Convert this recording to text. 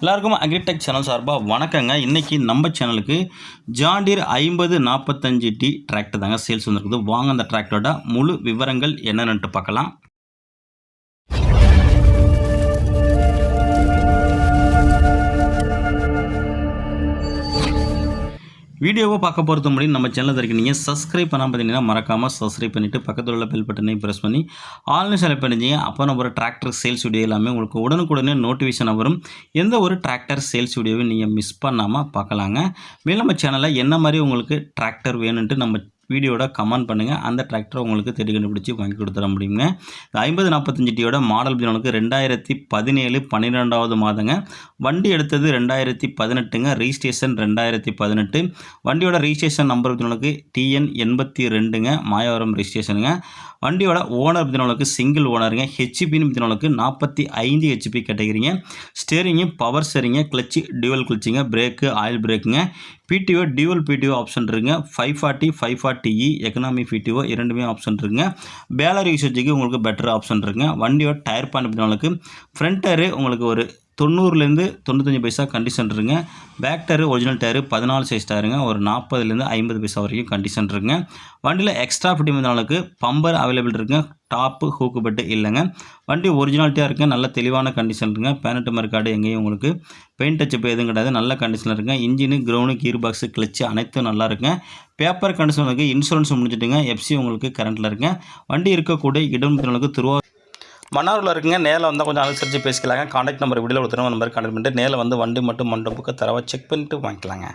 எல்லாருக்கும் agritech channel சார்பாக வணக்கங்க. இன்றைக்கி நம்ம சேனலுக்கு ஜாண்டீர் ஐம்பது நாற்பத்தஞ்சு டி டிராக்டர் தாங்க சேல்ஸ் வந்துருக்குது. வாங்க அந்த டிராக்டரோட முழு விவரங்கள் என்னென்னு பார்க்கலாம். வீடியோவை பார்க்க போகிறது முடியும் நம்ம சேனலில் இருக்க நீங்கள் சப்ஸ்கிரைப் பண்ணாமல் பார்த்தீங்கன்னா மறக்காமல் சப்ஸ்கிரைப் பண்ணிவிட்டு பக்கத்தில் உள்ள பெல் பட்டனையும் ப்ரெஸ் பண்ணி ஆல்னு செலக்ட் பண்ணிச்சிங்க அப்போ நம்ம ஒரு டிராக்டர் சேல்ஸ் வீடியோ எல்லாமே உங்களுக்கு உடனுக்குடனே நோட்டிஃபிகேஷன் வரும். எந்த ஒரு டிராக்டர் சேல்ஸ் வீடியோவையும் நீங்கள் மிஸ் பண்ணாமல் பார்க்கலாங்க. மேலும் நம்ம சேனலில் என்ன மாதிரி உங்களுக்கு டிராக்டர் வேணுன்ட்டு நம்ம வீடியோட கமெண்ட் பண்ணுங்கள் அந்த டிராக்டரை உங்களுக்கு தேடி கண்டுபிடிச்சி வாங்கி கொடுத்துட முடியுங்க. இந்த ஐம்பது நாற்பத்தஞ்சு டியோட மாடல் உங்களுக்கு ரெண்டாயிரத்தி பதினேழு பன்னிரெண்டாவது மாதங்க. வண்டி எடுத்தது ரெண்டாயிரத்தி பதினெட்டுங்க. ரிஜிஸ்ட்ரேஷன் ரெண்டாயிரத்தி பதினெட்டு. வண்டியோட ரிஜிஸ்ட்ரேஷன் நம்பர் உங்களுக்கு டிஎன் எண்பத்தி ரெண்டுங்க. மாயவரம் ரிஜிஸ்ட்ரேஷனுங்க. வண்டியோட ஓனர் பற்றினவங்களுக்கு சிங்கிள் ஓனருங்க ஹெச்பின்னு பற்றினவங்களுக்கு நாற்பத்தி ஐந்து ஹெச்பி கேட்டகிரிங்க ஸ்டேரிங்கு பவர் ஸ்டேரிங்க கிளச்சு டியூவல் கிளச்சிங்க பிரேக்கு ஆயில் பிரேக்குங்க பிடிஓ டியூவல் பிடிஓ ஆப்ஷன் இருக்குங்க. Five forty five forty E economy PTO இரண்டுமே ஆப்ஷன் இருக்குங்க. பேலர் யூசேஜுக்கு உங்களுக்கு பெட்டர் ஆப்ஷன் இருக்குங்க. வண்டியோட டயர் பாயிண்ட் பற்றினவங்களுக்கு ஃப்ரண்ட் டயரு உங்களுக்கு ஒரு தொண்ணூறுலேருந்து தொண்ணூத்தஞ்சு பைசா கண்டிஷன் இருங்க. பேக் டயரு ஒரிஜினல் டயரு பதினாலு சைஸ் டயருங்க ஒரு நாற்பதுலேருந்து ஐம்பது பைசா வரைக்கும் கண்டிஷன் இருக்குங்க வண்டியில் எக்ஸ்ட்ரா ஃபிட்டிங் வந்தவங்களுக்கு பம்பர் அவைலபிள் இருக்குங்க. டாப்பு ஹூக்கு பெட்டு இல்லைங்க. வண்டி ஒரிஜினாலிட்டியாக இருக்குது நல்ல தெளிவான கண்டிஷன் இருக்குங்க பேனட்டு மறுக்காடு எங்கேயும் உங்களுக்கு பெயிண்ட் டச்சப் எதுவும் கிடையாது. நல்ல கண்டிஷனில் இருக்குங்க engine crown gear box clutch அனைத்தும் நல்லா இருக்குங்க. பேப்பர் கண்டிஷன் இருக்குது இன்சூரன்ஸ் முடிஞ்சிட்டுங்க. எஃப்சி உங்களுக்கு கரண்ட்டில் இருக்குங்க. வண்டி இருக்கக்கூடிய இடம் உங்களுக்கு திருவாரூர் மன்னாரில் இருக்குங்க. நேரில் வந்தால் கொஞ்சம் அனுசரித்து பேசிக்கலாங்க. காண்டாக்ட் நம்பர் வீடியோவில் ஒருத்தர் நம்பர் கான்டாக்ட் பண்ணிட்டு நேரில் வந்து வண்டி மட்டும் மண்டபுக்கு தரவா செக் பண்ணிட்டு வாங்கிக்கலாங்க.